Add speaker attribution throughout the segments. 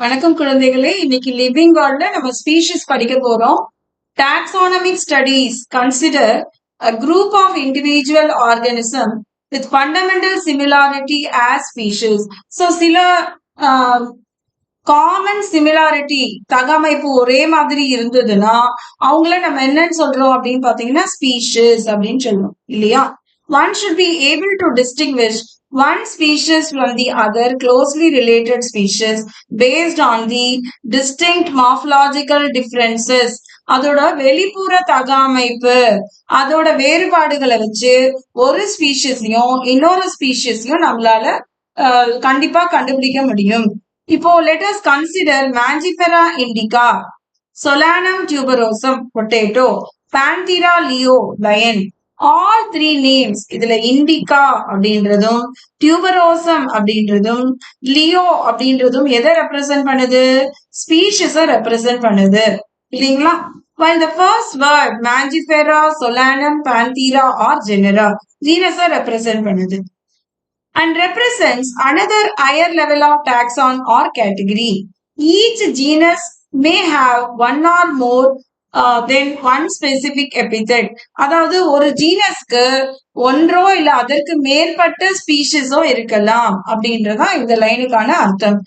Speaker 1: வணக்கம் குழந்தைகளே. இன்னைக்கு லிவிங் வேர்ல்ட்ல நம்ம ஸ்பீஷிஸ் படிக்க போறோம். Taxonomic studies consider a group of individual organism with fundamental similarity as species so சில காமன் சிமிலாரிட்டி தகமைப்பு ஒரே மாதிரி இருந்ததுன்னா அவங்கள நம்ம என்னன்னு சொல்றோம் அப்படின்னு பாத்தீங்கன்னா ஸ்பீஷிஸ் அப்படின்னு சொல்லுவோம். இல்லையா? One should be able to distinguish one species from the other closely related species based on the distinct morphological differences. அதோட வெளிப்புற தகாமைப்பு அதோட வேறுபாடுகளை வச்சு ஒரு ஸ்பீஷிஸையும் இன்னொரு ஸ்பீஷிஸையும் நம்மளால கண்டிப்பா கண்டுபிடிக்க முடியும். இப்போ let's consider Mangifera indica Solanum tuberosum potato Panthera leo lion all three names இதுல இண்டிகா அப்படின்றதும் டியூபரோசம் அப்படின்றதும் லியோ அப்படின்றதும் எதை ரெப்ரசென்ட் பண்ணுது ஸ்பீஷஸ ரெப்ரசென்ட் பண்ணுது இல்லைங்களா While the first word Mangifera, Solanum, Panthera or genera genus represent பண்ணுது and represents another higher level of taxon or category. Each genus may have one or more then one specific epithet அதாவது ஒரு ஜீனஸ்க்கு ஒன்றோ இல்ல அதற்கு மேற்பட்ட ஸ்பீஷிஸோ இருக்கலாம் அப்படின்றதான் இந்த லைனுக்கான அர்த்தம்.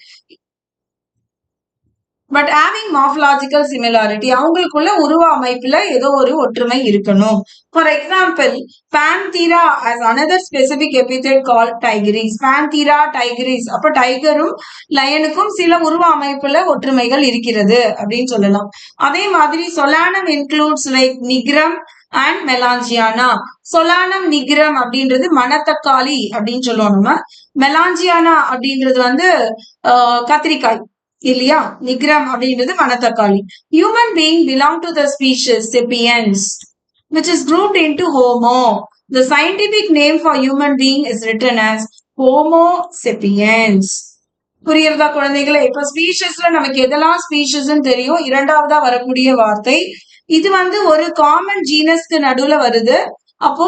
Speaker 1: பட் ஹேவிங் மார்பலாஜிக்கல் சிமிலாரிட்டி அவங்களுக்குள்ள உருவ அமைப்புல ஏதோ ஒரு ஒற்றுமை இருக்கணும். For example Panthera as another specific epithet call tigris Panthera tigris அப்ப டைகரும் லயனுக்கும் சில உருவ அமைப்புல ஒற்றுமைகள் இருக்கிறது அப்படின்னு சொல்லலாம். அதே மாதிரி Solanum includes like nigrum and melongena Solanum nigrum அப்படின்றது மணத்தக்காளி அப்படின்னு சொல்லுவோம் நம்ம. மெலாஞ்சியானா அப்படின்றது வந்து கத்திரிக்காய். இல்லையா? நிக்ரம் அப்படின்றது மணத்தக்காளி human being belong to the species sapiens which is grouped into Homo the scientific name for human being is written as Homo sapiens புரியுறதா குழந்தைகளை? இப்ப ஸ்பீஷஸ்ல நமக்கு எதெல்லாம் ஸ்பீஷஸ் தெரியும்? இரண்டாவதா வரக்கூடிய வார்த்தை. இது வந்து ஒரு காமன் ஜீனஸ்க்கு நடுவுல வருது. அப்போ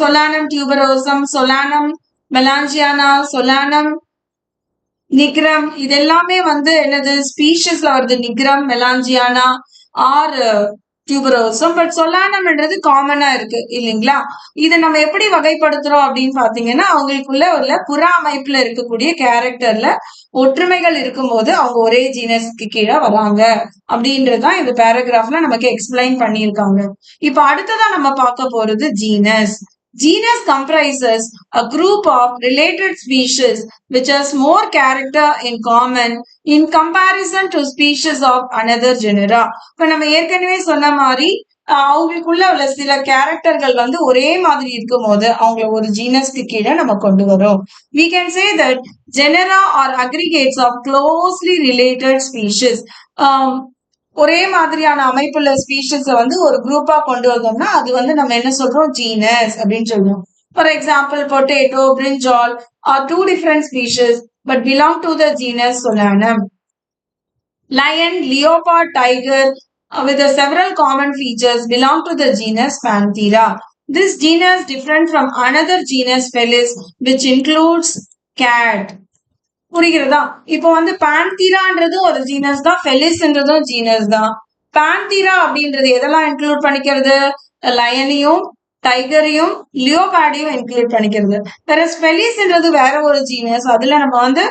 Speaker 1: சொலானம் டியூபரோசம் சொலானம் மெலாஞ்சியானா சொலானம் நிக்ரம். இது எல்லாமே வந்து என்னது ஸ்பீஷஸ்ல வருது. Nigrum melongena or tuberosum but சொல்லானம்ன்றது காமனா இருக்கு இல்லைங்களா? இதை நம்ம எப்படி வகைப்படுத்துறோம் அப்படின்னு பாத்தீங்கன்னா அவங்களுக்குள்ள உள்ள புற அமைப்புல இருக்கக்கூடிய கேரக்டர்ல ஒற்றுமைகள் இருக்கும்போது அவங்க ஒரே ஜீனஸ்க்கு கீழே வராங்க அப்படின்றதுதான் இந்த பேராகிராஃப்ல நமக்கு எக்ஸ்பிளைன் பண்ணியிருக்காங்க. இப்ப அடுத்ததான் நம்ம பார்க்க போறது genus Genus comprises a group of related species which has more character in common in comparison to species of another genera. இப்போ நம்ம ஏற்கனவே சொன்ன மாதிரி அவங்களுக்குள்ள உள்ள சில கேரக்டர்கள் வந்து ஒரே மாதிரி இருக்கும் போது அவங்கள ஒரு ஜீனஸ்க்கு கீழே நம்ம கொண்டு வரோம் we can say that genera are aggregates of closely related species ஒரே மாதிரியான அமைப்புள்ள ஸ்பீஷஸ வந்து ஒரு குரூப்பா கொண்டு வந்தோம்னா அது வந்து நம்ம என்ன சொல்றோம் ஜீனஸ் அப்படின்னு சொல்றோம் for example potato brinjal are two different species but belong to the genus Solanum lion leopard tiger with the several common features belong to the genus Panthera. This genus different from another genus Felis which includes cat. புரிகிறதா? இப்போ வந்து பான்தீரான்றது ஒரு genus தான் ஃபெலிஸ்ன்றதும் genus தான். பேன்தீரா அப்படின்றது எதெல்லாம் include பண்ணிக்கிறது? லயனையும் டைகரையும் லியோபேடையும் include பண்ணிக்கிறது. வேற ஸ்பெலிஸ்ன்றது வேற ஒரு ஜீனஸ் அதுல நம்ம வந்து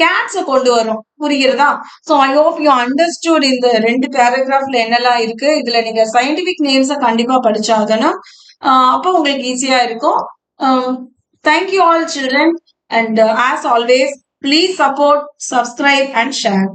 Speaker 1: கேட்ஸை கொண்டு வரும். புரிகிறதா? So I hope you understood இந்த ரெண்டு பேராகிராஃப்ல என்னெல்லாம் இருக்கு. இதுல நீங்க சயின்டிபிக் நேம்ஸை கண்டிப்பா படிச்சாகணும். அப்போ உங்களுக்கு ஈஸியா இருக்கும். Thank you all children And uh, as always, please support, subscribe and share.